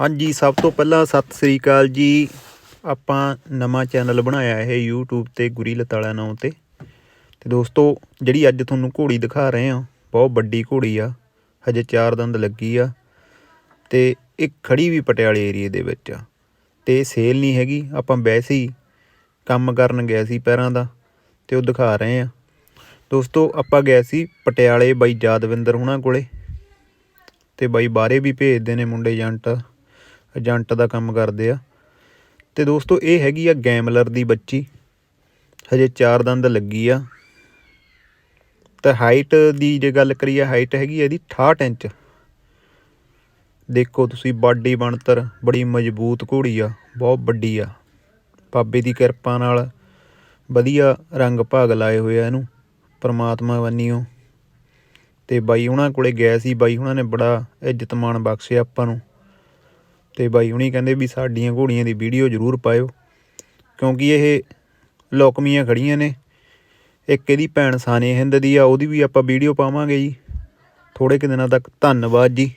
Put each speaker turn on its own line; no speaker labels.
ਹਾਂਜੀ, ਸਭ ਤੋਂ ਪਹਿਲਾਂ ਸਤਿ ਸ੍ਰੀ ਅਕਾਲ ਜੀ। ਆਪਾਂ ਨਵਾਂ ਚੈਨਲ ਬਣਾਇਆ ਇਹ YouTube ਤੇ ਗੁਰੀ ਲਤਾਲਾ ਨਾਮ ਤੇ। ਤੇ ਦੋਸਤੋ, ਜਿਹੜੀ ਅੱਜ ਤੁਹਾਨੂੰ ਘੋੜੀ ਦਿਖਾ ਰਹੇ ਹਾਂ, ਬਹੁਤ ਵੱਡੀ ਘੋੜੀ ਆ। ਹਜੇ ਚਾਰ ਦੰਦ ਲੱਗੀ ਆ। ਤੇ ਇਹ ਖੜੀ ਵੀ ਪਟਿਆਲੇ ਏਰੀਏ ਦੇ ਵਿੱਚ ਆ। ਤੇ ਸੇਲ ਨਹੀਂ ਹੈਗੀ, ਆਪਾਂ ਵੈਸੇ ਹੀ ਕੰਮ ਕਰਨ ਗਏ ਸੀ ਪੈਰਾਂ ਦਾ, ਤੇ ਉਹ ਦਿਖਾ ਰਹੇ ਆ ਦੋਸਤੋ, ਆਪਾਂ ਗਏ ਸੀ ਪਟਿਆਲੇ ਬਾਈ ਜਾਦਵਿੰਦਰ ਹੁਣਾਂ ਕੋਲੇ। ਤੇ ਬਾਈ ਬਾਹਰੇ ਵੀ ਭੇਜਦੇ ਨੇ ਮੁੰਡੇ ਏਜੰਟ। ਏਜੰਟ ਦਾ ਕੰਮ ਕਰਦੇ ਆ। ਤੇ ਦੋਸਤੋ, ਇਹ ਹੈਗੀ ਆ ਗੈਮਲਰ ਦੀ ਬੱਚੀ। ਹਜੇ ਚਾਰ ਦੰਦ ਲੱਗੀ ਆ। ਤਾਂ ਹਾਈਟ ਦੀ ਜੇ ਗੱਲ ਕਰੀਏ ਹਾਈਟ ਹੈਗੀ ਇਹਦੀ 68 ਇੰਚ। ਦੇਖੋ ਤੁਸੀਂ, ਬਾਡੀ ਬਣਤਰ ਬੜੀ ਮਜ਼ਬੂਤ ਘੋੜੀ ਆ, ਬਹੁਤ ਵੱਡੀ ਆ। ਬਾਬੇ ਦੀ ਕਿਰਪਾ ਨਾਲ ਵਧੀਆ ਰੰਗ ਭਾਗ ਲਾਏ ਹੋਏ ਆ ਇਹਨੂੰ, ਪਰਮਾਤਮਾ ਵੰਨੀਓ। ਤੇ ਬਾਈ ਉਹਨਾਂ ਕੋਲੇ ਗਿਆ ਸੀ, ਬਾਈ ਉਹਨਾਂ ਨੇ ਬੜਾ ਇੱਜ਼ਤ ਮਾਣ ਬਖਸ਼ਿਆ ਆਪਾਂ ਨੂੰ। ਤੇ ਬਾਈ ਹੁਣੀ ਕਹਿੰਦੇ ਵੀ ਸਾਡੀਆਂ ਘੋੜੀਆਂ ਦੀ ਵੀਡੀਓ ਜ਼ਰੂਰ ਪਾਇਓ, ਕਿਉਂਕਿ ਇਹ ਲੋਕਮੀਆਂ ਖੜੀਆਂ ਨੇ। ਇੱਕ ਇਹਦੀ ਭੈਣ ਸਾਨੇ ਹਿੰਦ ਦੀ ਆ, ਉਹਦੀ ਵੀ ਆਪਾਂ ਵੀਡੀਓ ਪਾਵਾਂਗੇ ਜੀ। ਥੋੜੇ ਕੁ ਦਿਨਾਂ ਤੱਕ, ਧੰਨਵਾਦ ਜੀ।